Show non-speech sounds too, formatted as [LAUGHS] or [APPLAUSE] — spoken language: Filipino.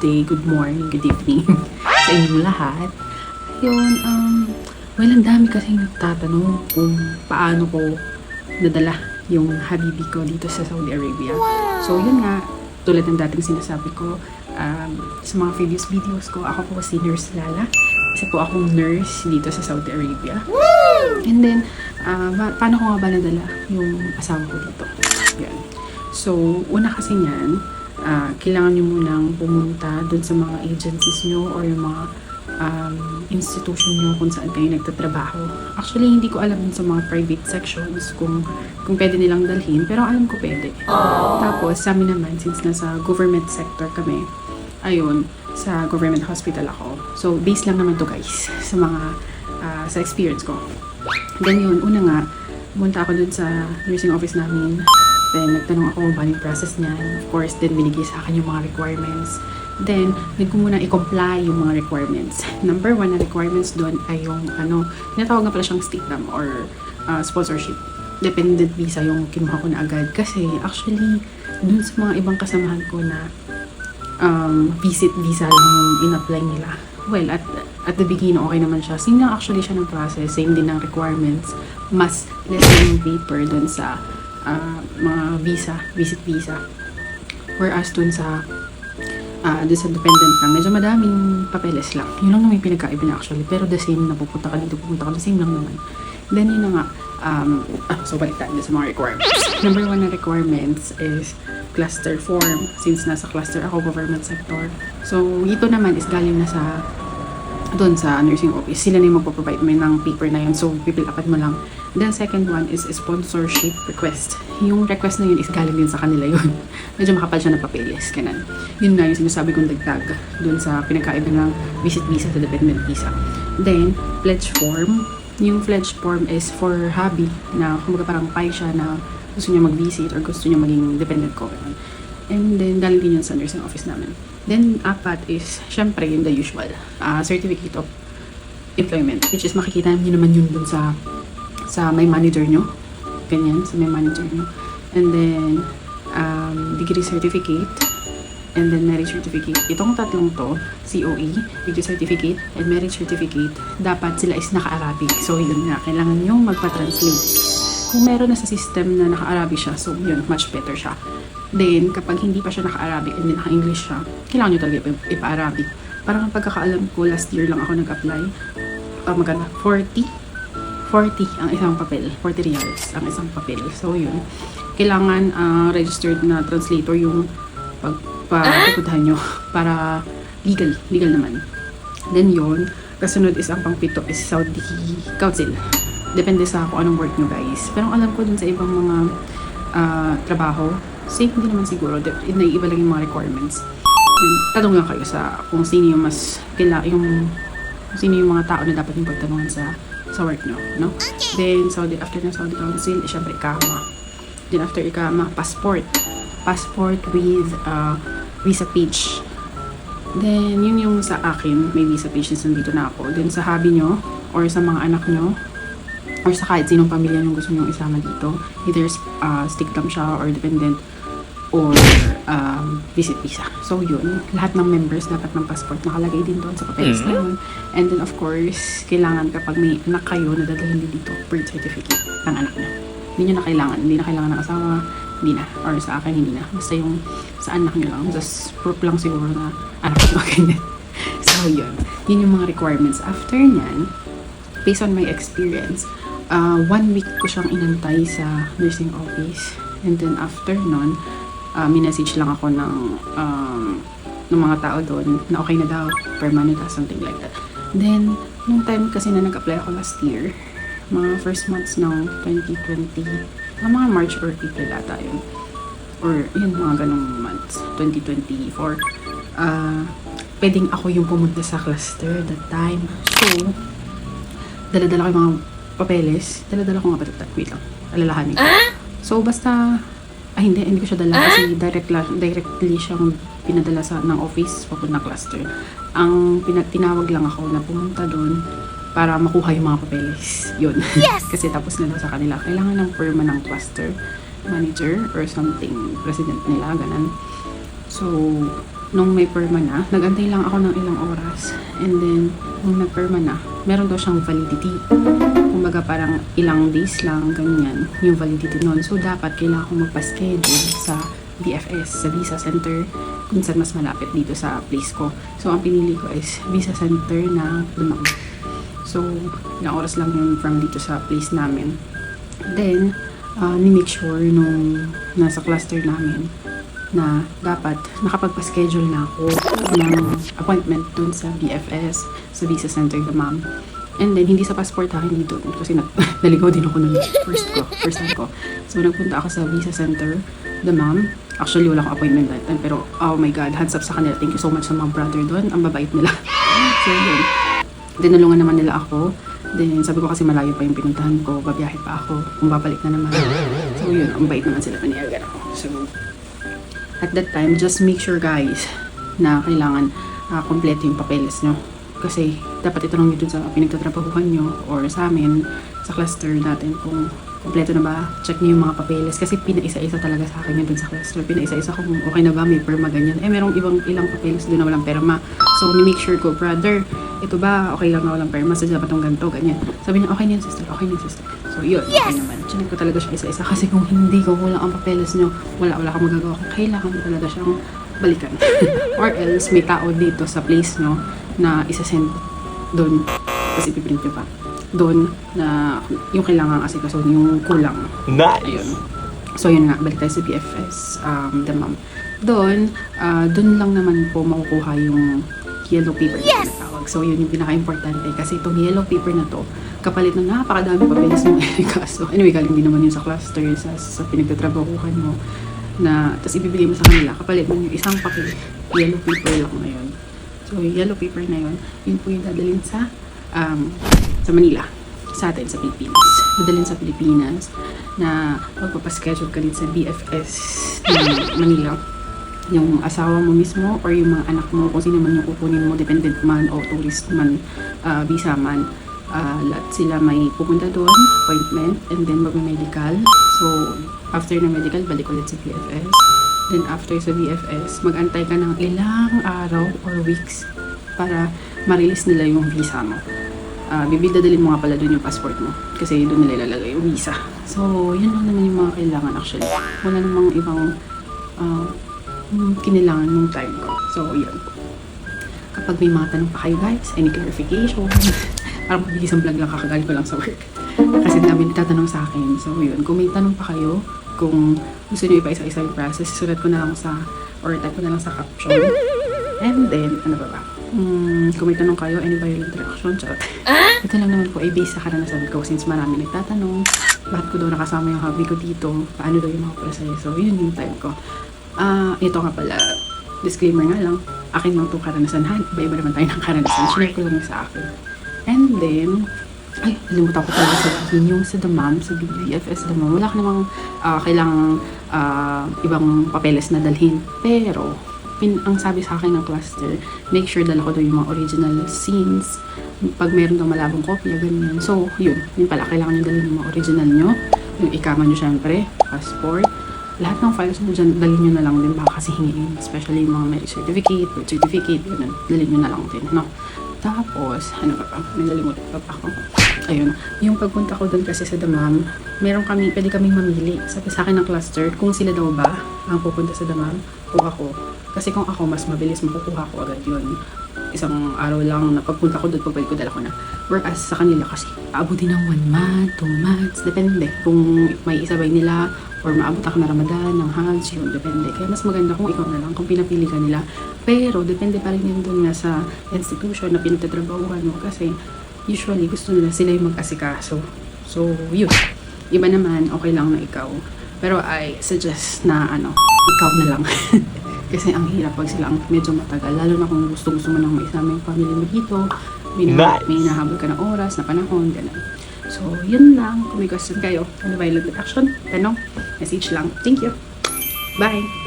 day, good morning, good evening [LAUGHS] sa inyong lahat. Yun, um, well, ang dami kasi nagtatanong kung paano ko nadala yung habibi ko dito sa Saudi Arabia. So, yun nga, tulad ng dating sinasabi ko, um, sa mga previous videos ko, ako po si Nurse Lala. Isa po akong nurse dito sa Saudi Arabia. And then, ba- paano ko nga ba nadala yung asawa ko dito? Yan. So, una kasi niyan, kailangan nyo munang pumunta dun sa mga agencies nyo or yung mga um, institution nyo kung saan kayo nagtatrabaho. Actually, hindi ko alam sa mga private sections kung, kung pwede nilang dalhin, pero alam ko pwede. Tapos, sa amin naman, since nasa government sector kami, ayun, sa government hospital ako. So, base lang naman to guys, sa mga, ah, sa experience ko. Then yun, una nga, pumunta ako dun sa nursing office namin. Then, nagtanong ako paano yung process niyan. Of course, then binigay sa akin yung mga requirements. Then, need ko muna i-comply yung mga requirements. [LAUGHS] Number one na requirements doon ay yung, ano, tinatawag nga pala siyang stigam or ah, sponsorship. Dependent visa yung kinuha ko na agad. Kasi, actually, dun sa mga ibang kasamahan ko na um, visit visa lang yung in-apply nila. Well, at at the beginning, okay naman siya. Same lang actually siya ng process, same din ng requirements. Mas less yung paper dun sa ah, mga visa, visit visa. Whereas dun sa ah dun sa dependent ka, medyo madaming papeles lang. Yun lang naman yung pinagkaiba na actually. Pero the same na pupunta ka dito, pupunta ka, the same lang naman. Then yun na nga, um, ah, so balik tayo sa mga requirements. Number one na requirements is cluster form. Since nasa cluster ako, government sector. So, ito naman is galing na sa doon sa nursing office. Sila na yung magpo-provide mo ng paper na yun. So, pipill upan mo lang. Then, second one is sponsorship request. Yung request na yun is galing din sa kanila yun. [LAUGHS] Medyo makapal siya na papeles. Ganun. Yun nga yung sinasabi kong dagdag doon sa pinagkaiba ng visit visa sa dependent visa. Then, pledge form. Yung pledge form is for hobby na kumbaga parang pay siya na gusto niya mag-visit or gusto niya maging dependent ko. And then, galing din yun sa nursing office namin. Then, apat is, syempre, yung the usual. ah, certificate of employment. Which is, makikita niyo naman yun dun sa sa may manager nyo. Ganyan, sa may manager nyo. And then, um, degree certificate. And then, marriage certificate. Itong tatlong to, COE, degree certificate, and marriage certificate, dapat sila is naka-Arabic. So, yun nga, kailangan nyo magpa-translate. Kung meron na sa system na naka-Arabic siya, so yun, much better siya. Then, kapag hindi pa siya naka-Arabic and then naka-English siya, kailangan nyo talaga ipa- ipa-Arabic. Parang ang pagkakaalam ko, last year lang ako nag-apply. Uh, maganda, 40? 40 ang isang papel. 40 reals ang isang papel. So, yun. Kailangan ah, registered na translator yung pag pagpupuntahan nyo [LAUGHS] para legal. Legal naman. Then, yun. Kasunod is ang pangpito is Saudi Council. Depende sa kung anong work nyo, guys. Pero alam ko dun sa ibang mga ah, trabaho, safe din naman siguro. Naiiba lang yung mga requirements. Yun, tanong lang kayo sa kung sino yung mas kila yung sino yung mga tao na dapat yung pagtanungan sa sa work nyo, no? Then, Saudi, after ng Saudi Council, syempre, ikama. Then, after ikama, passport. Passport with uh, visa page. Then, yun yung sa akin, may visa page na nandito na ako. Then, sa hobby nyo, or sa mga anak nyo, or sa kahit sinong pamilya nyo gusto nyo isama dito, either uh, stick time siya or dependent, or um, visit visa. So yun, lahat ng members dapat ng passport nakalagay din doon sa papeles na yun. And then of course, kailangan kapag may anak kayo na dadalhin din dito, birth certificate ng anak niyo. Hindi nyo na kailangan, hindi na kailangan ng asawa, hindi na. Or sa akin, hindi na. Basta yung sa anak nyo lang. Just proof lang siguro na anak nyo, [LAUGHS] ganyan. So yun, yun yung mga requirements. After nyan, based on my experience, uh, one week ko siyang inantay sa nursing office. And then after nun, uh, minessage lang ako ng, um, ng mga tao doon na okay na daw, permanent or something like that. Then, nung time kasi na nag-apply ako last year, mga first months ng 2020, mga, mga March or April ata yun. Or yun, mga ganong months, 2024. Uh, pwedeng ako yung pumunta sa cluster that time. So, dala-dala ko yung mga papeles. Dala-dala ko nga ba ito? Wait lang. Alalahanin ko. So, basta, ay hindi, hindi ko siya dala kasi direct la, directly siyang pinadala sa ng office papunta cluster. Ang pinag tinawag lang ako na pumunta doon para makuha yung mga papeles. [LAUGHS] Yun. kasi tapos na sa kanila. Kailangan ng perma ng cluster manager or something, president nila, ganun. So, nung may perma na, nagantay lang ako ng ilang oras. And then, nung nagperma na, meron daw siyang validity. Kumbaga parang ilang days lang, ganyan, yung validity nun. So, dapat kailangan kong magpa-schedule sa BFS, sa Visa Center, kung saan mas malapit dito sa place ko. So, ang pinili ko is Visa Center na Dumang. So, ilang oras lang yun from dito sa place namin. Then, uh, ni-make sure nung nasa cluster namin na dapat nakapagpa-schedule na ako ng appointment dun sa BFS, sa Visa Center the ma'am. And then, hindi sa passport ha, hindi doon. Kasi nag- [LAUGHS] naligaw din ako nun. First ko, first time ko. So, nagpunta ako sa Visa Center, the ma'am. Actually, wala akong appointment that time. Pero, oh my God, hands up sa kanila. Thank you so much sa mga brother doon. Ang babait nila. [LAUGHS] so, yun. Tinulungan naman nila ako. Then, sabi ko kasi malayo pa yung pinuntahan ko. Babiyahe pa ako. Kung babalik na naman. So, yun. Ang bait naman sila. Paniyagan ako. So, at that time, just make sure guys na kailangan uh, kompleto yung papeles nyo. Kasi dapat itanong nyo dun sa pinagtatrabahuhan nyo or sa amin, sa cluster natin kung kompleto na ba, check nyo yung mga papeles. Kasi pinaisa-isa talaga sa akin yun dun sa cluster. Pinaisa-isa kung okay na ba, may perma ganyan. Eh, merong ibang ilang papeles doon na walang perma. So, ni-make sure ko, brother, ito ba, okay lang na walang perma, sa dapat tong ganito, ganyan. Sabi niya, okay na yun, sister, okay na yun, sister. So, yun, okay naman. Chinig ko talaga siya isa-isa. Kasi kung hindi ko, wala ang papeles nyo, wala, wala kang magagawa. Kailangan ko talaga siyang balikan. [LAUGHS] Or else, may tao dito sa place nyo na isa-send doon. Tapos ipiprint nyo pa. Doon na yung kailangan kasi kaso yung kulang. Nice. Ayun. So, yun nga, balik tayo sa BFS, um, the mom. Doon, ah, doon lang naman po makukuha yung yellow paper na tinatawag. So, yun yung pinaka-importante. Kasi itong yellow paper na to, kapalit ng napakadami papeles ng [LAUGHS] Erica. So, anyway, galing din naman yun sa cluster, sa, sa pinagtatrabahuhan mo na, tapos ibibigay mo sa kanila, kapalit mo yung isang papel, yellow paper lang na yun. So, yung yellow paper na yun, yun po yung dadalhin sa, um, sa Manila, sa atin, sa Pilipinas. Dadalhin sa Pilipinas na magpapaschedule ka din sa BFS ng Manila. Yung asawa mo mismo or yung mga anak mo kung sino man yung kukunin mo dependent man o tourist man ah, visa man Ah, lahat sila may pupunta doon appointment and then magme-medical so after ng medical balik ulit sa BFS then after sa BFS mag-antay ka ng ilang araw or weeks para ma-release nila yung visa mo uh, bibidadalin mo nga pala doon yung passport mo kasi doon nila ilalagay yung visa so yun lang naman yung mga kailangan actually wala namang ibang ah, yung kinilangan nung time ko. So, yun. Kapag may mga tanong pa kayo guys, any clarification, [LAUGHS] parang mabilis ang vlog lang kakagaling ko lang sa work. Kasi dami nagtatanong sa akin. So, yun. Kung may tanong pa kayo, kung gusto nyo ipa isa-isa yung process, sulat ko na lang sa, or type ko na lang sa caption. And then, ano ba ba? Hmm, kung may tanong kayo, any violent reaction, charot. Ito lang naman po ay based sa karanasan ko since marami nagtatanong, bakit ko daw nakasama yung hobby ko dito, paano daw yung mga proseso, yun yung time ko. Ah, ito nga pala, disclaimer nga lang, akin lang itong karanasan. Ha, iba-iba naman tayo ng karanasan. Share ko lang sa akin. And then, ay, nalimutan ko talaga sabihin yung sa Mom, sa BBFS The Mom. Wala ka namang ah, kailangang ah, ibang papeles na dalhin. Pero, pin, ang sabi sa akin ng cluster, make sure dala ko daw yung mga original scenes. Pag meron daw malabong kopya, ganyan. So, yun. Yun pala, kailangan nyo dalhin yung mga original nyo. Yung ikama nyo syempre, passport, lahat ng files mo dyan, dalhin nyo na lang din baka kasi hingiin. Especially yung mga marriage certificate, birth certificate, yun, dalhin nyo na lang din, no? Tapos, ano pa nalimutan pa pa ako. Ayun, yung pagpunta ko doon kasi sa Damam, meron kami, pwede kaming mamili. Sabi sa akin ng cluster, kung sila daw ba ang pupunta sa Damam, o ako. Kasi kung ako, mas mabilis makukuha ko agad yun. Isang araw lang na pagpunta ko doon, pagbalik ko, dala ko na. Whereas sa kanila kasi, aabutin ng one month, two months, depende. Kung may isabay nila, or maabot ako na Ramadan, ng Hajj, yun, depende. Kaya mas maganda kung ikaw na lang, kung pinapili ka nila. Pero, depende pa rin yun dun nga sa institution na pinagtatrabahuhan mo. Kasi, usually, gusto nila sila yung mag-asikaso. So, yun. Iba naman, okay lang na ikaw. Pero, I suggest na, ano, ikaw na lang. [LAUGHS] Kasi ang hirap pag sila ang medyo matagal. Lalo na kung gusto gusto mo nang maisama yung family mo dito. May, na, Nice. may nahabol ka na oras, na panahon, gano'n. So, yun lang. Kung may question kayo, ano violent reaction, tanong, message lang. Thank you. Bye!